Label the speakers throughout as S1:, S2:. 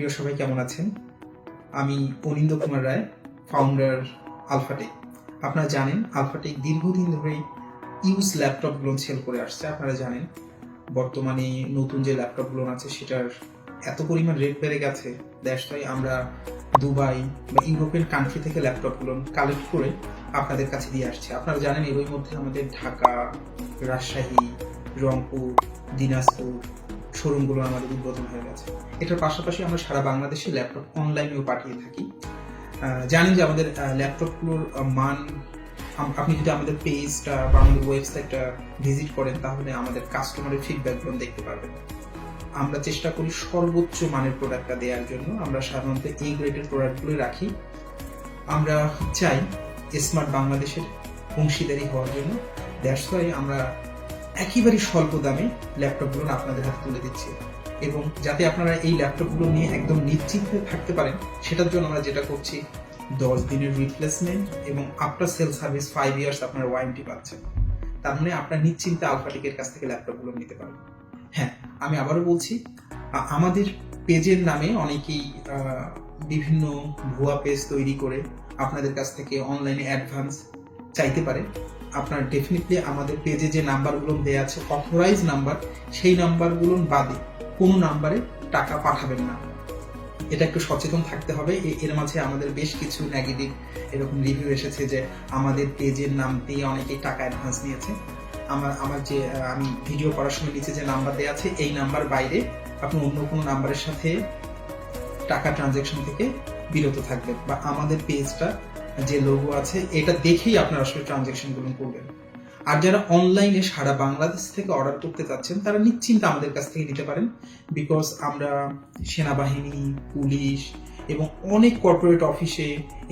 S1: প্রিয় সবাই কেমন আছেন? আমি অনিন্দ কুমার রায় ফাউন্ডার আলফাটেক আপনারা জানেন আলফাটেক দীর্ঘদিন ধরে ইউজ ল্যাপটপগুলো সেল করে আসছে। আপনারা জানেন, বর্তমানে নতুন যে ল্যাপটপগুলো আছে, সেটার এত পরিমাণ রেট বেড়ে গেছে। দ্যাটস ওয়াই আমরা দুবাই বা ইউরোপিয়ান কান্ট্রি থেকে ল্যাপটপগুলো কালেক্ট করে আপনাদের কাছে দিয়ে আসছি। আপনারা জানেন, এরই মধ্যে আমাদের ঢাকা, রাজশাহী, রংপুর, দিনাজপুর শোরুমগুলো আমাদের উদ্বোধন হয়ে গেছে। এটার পাশাপাশি আমরা সারা বাংলাদেশে ল্যাপটপ অনলাইনেও পাঠিয়ে থাকি। জানেন যে আমাদের ল্যাপটপগুলোর মান আপনি যদি আমাদের পেজটা বা আমাদের ওয়েবসাইটটা ভিজিট করেন, তাহলে আমাদের কাস্টমারের ফিডব্যাকগুলো দেখতে পারবেন। আমরা চেষ্টা করি সর্বোচ্চ মানের প্রোডাক্টটা দেওয়ার জন্য। আমরা সাধারণত এই গ্রেডের প্রোডাক্টগুলো রাখি। আমরা চাই স্মার্ট বাংলাদেশের অংশীদারি হওয়ার জন্য। দ্যাটস আমরা একেবারে স্বল্প দামে ল্যাপটপগুলো আপনাদের হাতে তুলে দিচ্ছি। এবং যাতে আপনারা এই ল্যাপটপগুলো নিয়ে একদম নিশ্চিন্তে থাকতে পারেন, সেটার জন্য আমরা যেটা করছি, দশ দিনের রিপ্লেসমেন্ট এবং after sale service five years আপনার ওয়ারেন্টি পাচ্ছেন তার মানে আপনার নিশ্চিন্তে আলফাটিকের কাছ থেকে ল্যাপটপগুলো নিতে পারেন হ্যাঁ আমি আবারও বলছি আমাদের পেজের নামে অনেকেই বিভিন্ন ভুয়া পেজ তৈরি করে আপনাদের কাছ থেকে অনলাইনে অ্যাডভান্স চাইতে পারে। আপনার ডেফিনেটলি আমাদের পেজে যে নাম্বারগুলো দেওয়া আছে অথরাইজ নাম্বার সেই নাম্বারগুলো বাদে কোনো নাম্বারে টাকা পাঠাবেন না। এটা একটু সচেতন থাকতে হবে। এর মাঝে আমাদের বেশ কিছু নেগেটিভ এরকম রিভিউ এসেছে যে আমাদের পেজের নাম দিয়ে অনেকেই টাকা অ্যাডভান্স নিয়েছে। আমার আমার যে আমি ভিডিও করার সময় নিচে যে নাম্বার দেওয়া আছে, এই নাম্বার বাইরে আপনি অন্য কোনো নাম্বারের সাথে টাকা ট্রানজ্যাকশন থেকে বিরত থাকবেন বা আমাদের পেজটা যে লোগো আছে, এটা দেখেই আপনারা আসলে ট্রানজ্যাকশনগুলো করবেন। আর যারা অনলাইনে সারা বাংলাদেশ থেকে অর্ডার করতে চাচ্ছেন, তারা নিশ্চিন্তে আমাদের কাছ থেকে নিতে পারেন। বিকজ আমরা সেনাবাহিনী, পুলিশ এবং অনেক কর্পোরেট অফিসে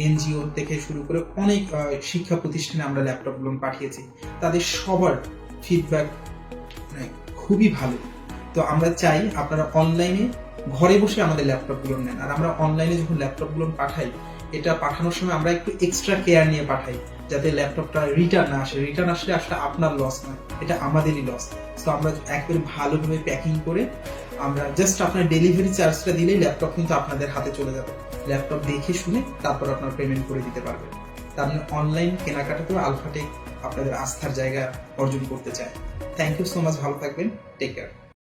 S1: এনজিও থেকে শুরু করে অনেক শিক্ষা প্রতিষ্ঠানে আমরা ল্যাপটপগুলো পাঠিয়েছি। তাদের সবার ফিডব্যাক খুবই ভালো। তো আমরা চাই আপনারা অনলাইনে ঘরে বসে আমাদের ল্যাপটপগুলো নেন। আর আমরা অনলাইনে যখন ল্যাপটপগুলো পাঠাই এটা পাঠানোর সময় আমরা একটু এক্সট্রা কেয়ার নিয়ে পাঠাই, যাতে ল্যাপটপটা রিটার্ন আসে। রিটার্ন আসলে আসলে আপনার লস নয়, এটা আমাদেরই লস তো আমরা একবারে ভালোভাবে প্যাকিং করে আমরা জাস্ট আপনার ডেলিভারি চার্জটা দিলেই ল্যাপটপ কিন্তু আপনাদের হাতে চলে যাবে। ল্যাপটপ দেখে শুনে তারপর আপনার পেমেন্ট করে দিতে পারবেন। তার মানে অনলাইন কেনাকাটাতেও আলফাটেক আপনাদের আস্থার জায়গা অর্জন করতে চায়। থ্যাংক ইউ সো মাচ ভালো থাকবেন। Take care